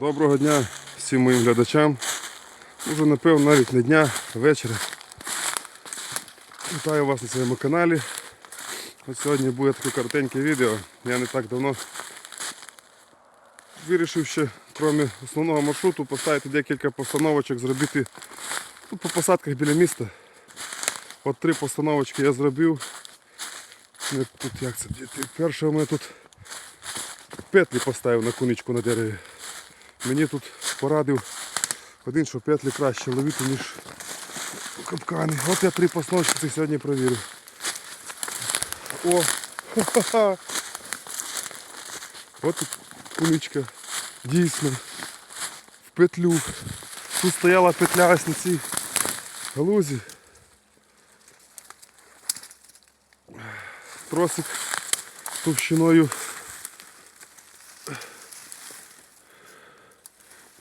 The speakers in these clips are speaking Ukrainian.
Доброго дня всім моїм глядачам. Уже напевно навіть не дня, а вечора. Вітаю вас на своєму каналі. От сьогодні буде таке коротеньке відео. Я не так давно вирішив ще, крім основного маршруту, поставити декілька постановочок, зробити ну, по посадках біля міста. От три постановочки я зробив. Тут як це? Перше у мене тут петлі поставив на куничку на дереві. Мені тут порадив один, що петлі краще ловити, ніж капкани. От я три постановочки цих сьогодні провірив. О! Ха-ха-ха! От тут куничка. Дійсно. В петлю. Тут стояла петля ось на цій галузі. Тросик товщиною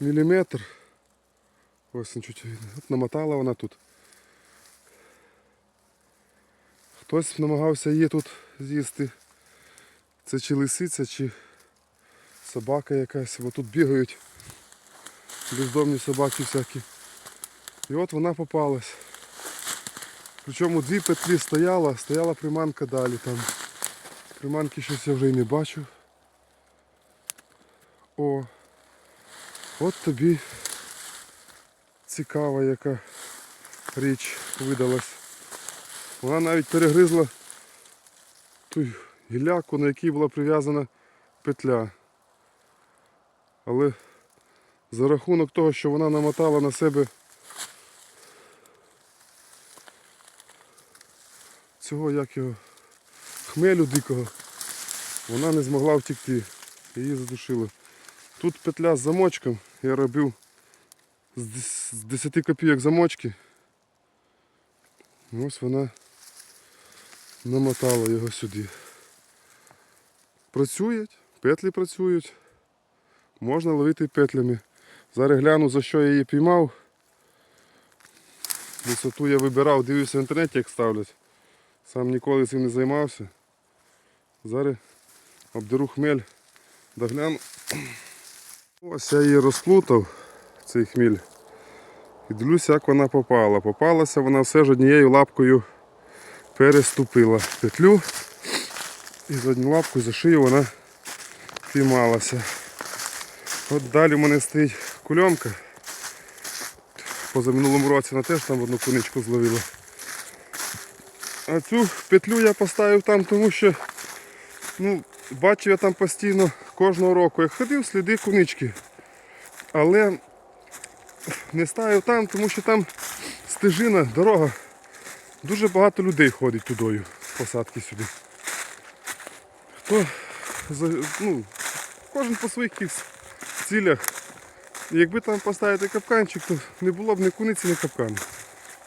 міліметр. Ось він чуть. От намотала вона тут. Хтось намагався її тут з'їсти. Це чи лисиця, чи собака якась. Бо тут бігають бездомні собаки всякі. І от вона попалась. Причому дві петлі стояла, стояла приманка далі там. Приманки щось я вже й не бачу. О, от тобі цікава яка річ видалась. Вона навіть перегризла ту гіляку, на якій була прив'язана петля. Але за рахунок того, що вона намотала на себе цього як його хмелю дикого, вона не змогла втекти. Її задушило. Тут петля з замочком. Я робив з 10 копійок замочки. Ось вона намотала його сюди. Працюють, петлі працюють. Можна ловити петлями. Зараз гляну за що я її піймав. Висоту я вибирав, дивився в інтернеті, як ставлять. Сам ніколи цим не займався. Зараз обдеру хмель, догляну. Ось я її розплутав, цей хміль. І дивлюся, як вона попала. Попалася вона все ж однією лапкою переступила петлю. І з однією лапкою за шию вона піймалася. От далі в мене стоїть кульомка. Позаминулому році вона теж там одну куничку зловила. А цю петлю я поставив там, тому що ну, бачив я там постійно кожного року, як ходив, сліди кунички. Але не ставив там, тому що там стежина, дорога. Дуже багато людей ходить тудою, посадки сюди. Хто ну, кожен по своїх цілях. Якби там поставити капканчик, то не було б ні куниці, ні капкану.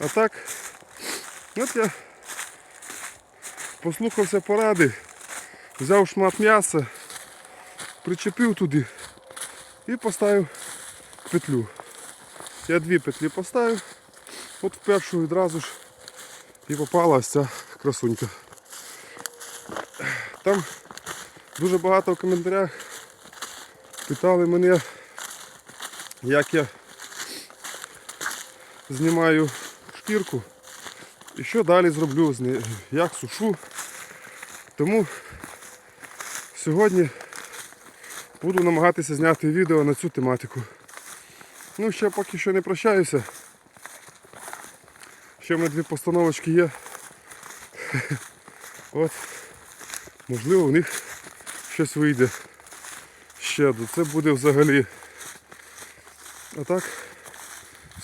А так, от я послухався поради, взяв шмат м'яса, причепив туди і поставив петлю. Я дві петлі поставив, от в першу відразу ж і попала ось ця красунька. Там дуже багато в коментарях питали мене, як я знімаю шкірку і що далі зроблю з нею, як сушу. Тому сьогодні буду намагатися зняти відео на цю тематику. Ну, ще поки що не прощаюся. Ще в мене дві постановочки є. От, можливо, в них щось вийде. Ще це буде взагалі. А так,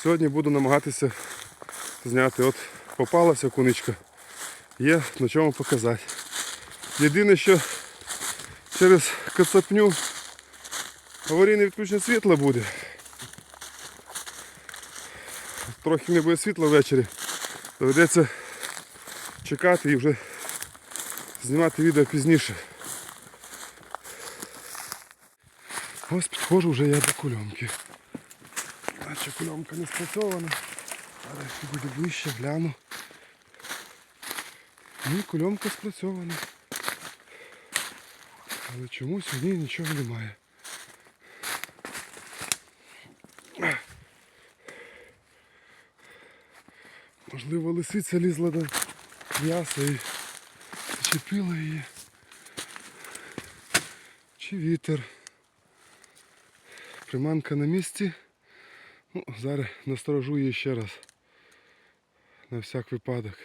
сьогодні буду намагатися зняти. От попалася куничка. Є на чому показати. Єдине, що через кацапню аварійне відключення світла буде. Трохи не буде світла ввечері. Доведеться чекати і вже знімати відео пізніше. Ось підходжу вже я до кульомки. Наче кульомка не спрацьована. Але буде ближче, гляну. Ні, кульомка спрацьована. Але чомусь в ній нічого немає. Можливо, лисиця лізла до м'яса і зачепила її. Чи вітер. Приманка на місці. Ну, Зараз насторожу її ще раз. На всяк випадок.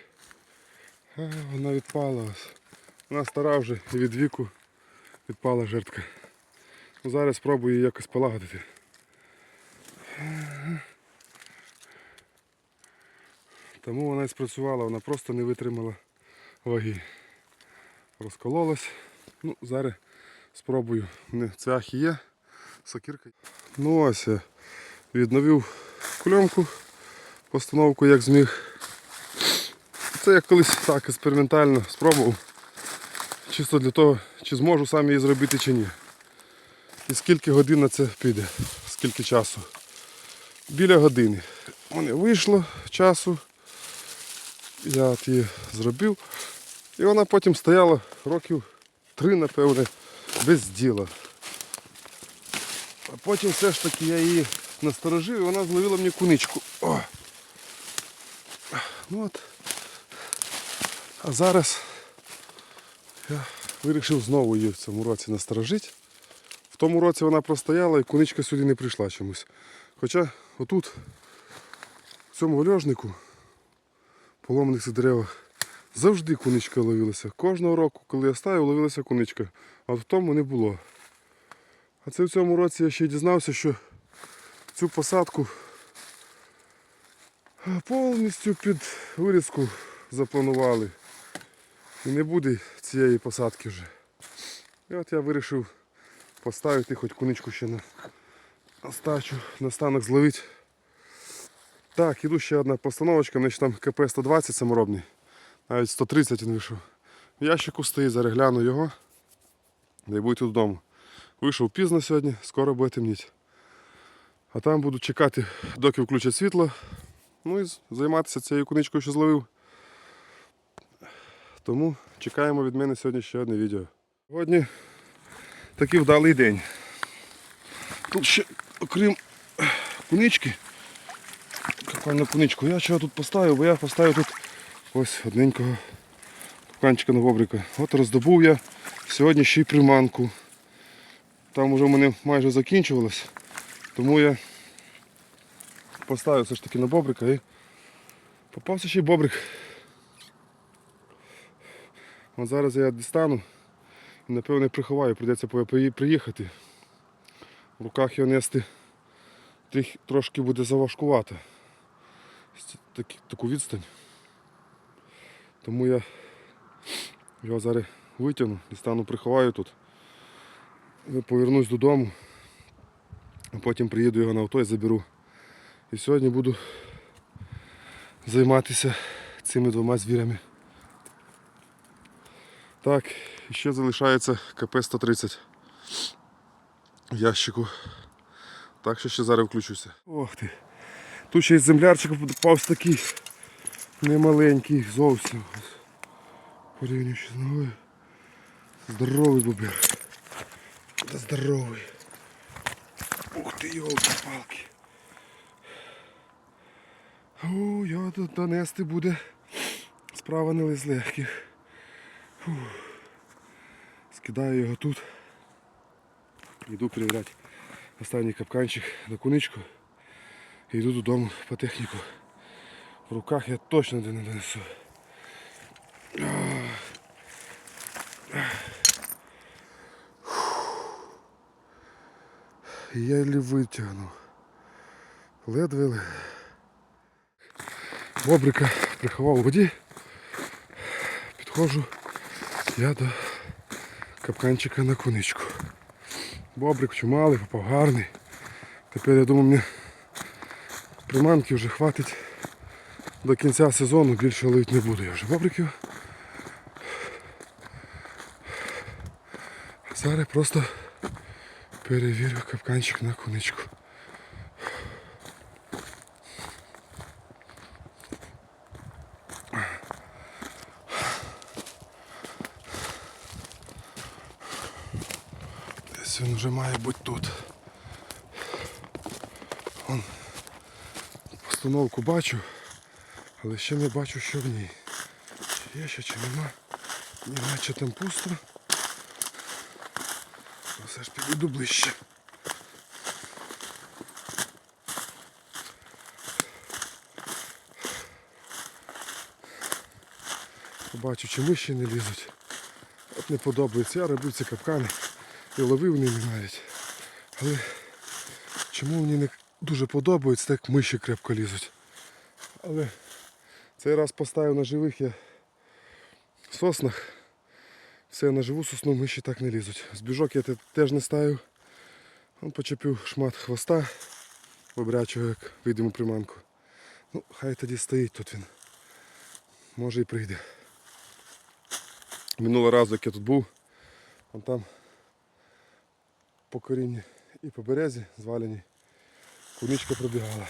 А, Вона відпала. Вона стара вже і від віку відпала жертка. Ну, зараз спробую її якось полагодити. Тому вона і спрацювала, вона просто не витримала ваги. Розкололась. Ну, зараз спробую. Не, цвях є, сокирка. Ну ось я відновив кульомку, постановку як зміг. Це я колись так експериментально спробував. Чисто для того, чи зможу сам її зробити чи ні. І скільки годин на це піде, скільки часу. Біля години. Мене вийшло часу. Я от її зробив. І вона потім стояла років три, напевне, без діла. А потім все ж таки я її насторожив і вона зловила мені куничку. О! Ну от. А зараз я вирішив знову її в цьому році насторожити. В тому році вона простояла і куничка сюди не прийшла чомусь. Хоча отут, в цьому льожнику, поломаних цих деревах, завжди куничка ловилася. Кожного року, коли я ставив, ловилася куничка, а в тому не було. А це в цьому році я ще дізнався, що цю посадку повністю під вирізку запланували. І не буде цієї посадки вже. І от я вирішив поставити хоч куничку ще на остачу, на станок зловити. Так, іду ще одна постановочка, значить там КП-120 саморобний. Навіть 130 він вийшов. В ящику стоїть, зараз гляну його. Да й будете додому. Вийшов пізно сьогодні, скоро буде темніти. А там буду чекати, доки включать світло. Ну і займатися цією куничкою, що зловив. Тому чекаємо від мене сьогодні ще одне відео. Сьогодні такий вдалий день. Тут ще, окрім кунички, капкан куничку, я чого тут поставив, бо я поставив тут ось одненького капканчика на бобрика. От роздобув я сьогодні ще й приманку. Там вже в мене майже закінчувалось, тому я поставив все ж таки на бобрика і попався ще й бобрик. От зараз я дістану і напевне приховаю, прийдеться приїхати. В руках його нести трошки буде заважкувато. Ось Таку відстань. Тому я його зараз витягну, дістану, приховаю тут. Повернусь додому, а потім приїду його на авто і заберу. І сьогодні буду займатися цими двома звірями. Так, ще залишається КП-130 в ящику. Так що ще зараз включуся. Ох ти. Тут ще й землярчик попався такий немаленький зовсім. Порівнюючи з ногою. Здоровий бобер. Та здоровий. Ух ти, йолки-палки. О, його тут донести буде. Справа не з легких. Фух. Скидаю його тут. Йду перевіряти останній капканчик на куничку. І йду додому по техніку. В руках я точно не донесу. Єлі витягнув. Ледве. Бобрика приховав у воді. Підходжу я до капканчика на куничку. Бобрик чумалий, попав гарний. Тепер я думаю, мені приманки вже хватить до кінця сезону, більше ловити не буду я вже бобриків. Зараз просто перевірю капканчик на куничку. Десь він вже має бути тут. Вон, постановку бачу, Але ще не бачу, що в ній. Чи є ще, чи нема. Ні, наче там пусто. Ну, Все ж підійду ближче. Побачу, чи миші не лізуть. От не подобається. Я робив ці капкани і ловив ними навіть. Але чому мені не дуже подобається, так миші крепко лізуть. Але цей раз поставив на живих я соснах. Все на живу сосну миші так не лізуть. Збіжок я теж не ставив. Он почепив шмат хвоста вибрячого, як видиму приманку. Ну, хай тоді стоїть тут він. Може і прийде. Минулого разу, як я тут був, он там по корінні і по березі звалені. Куничка пробігала.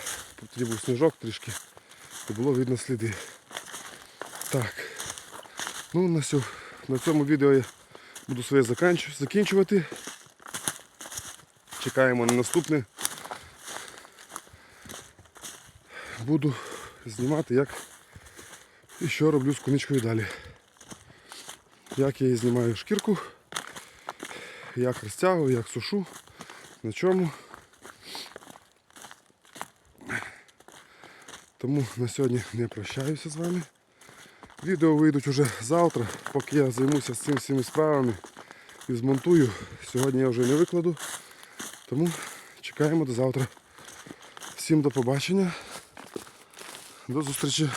Тоді був сніжок трішки, і було видно сліди. Так. Ну, на, сьо- на цьому відео я буду своє закінчувати. Чекаємо на наступне. Буду знімати, як і що роблю з куничкою далі. Як я її знімаю шкірку, як розтягую, як сушу, на чому. Тому на сьогодні не прощаюся з вами. Відео вийдуть уже завтра, поки я займуся з цими всіми справами і змонтую. Сьогодні я вже не викладу. Тому чекаємо до завтра. Всім до побачення. До зустрічі.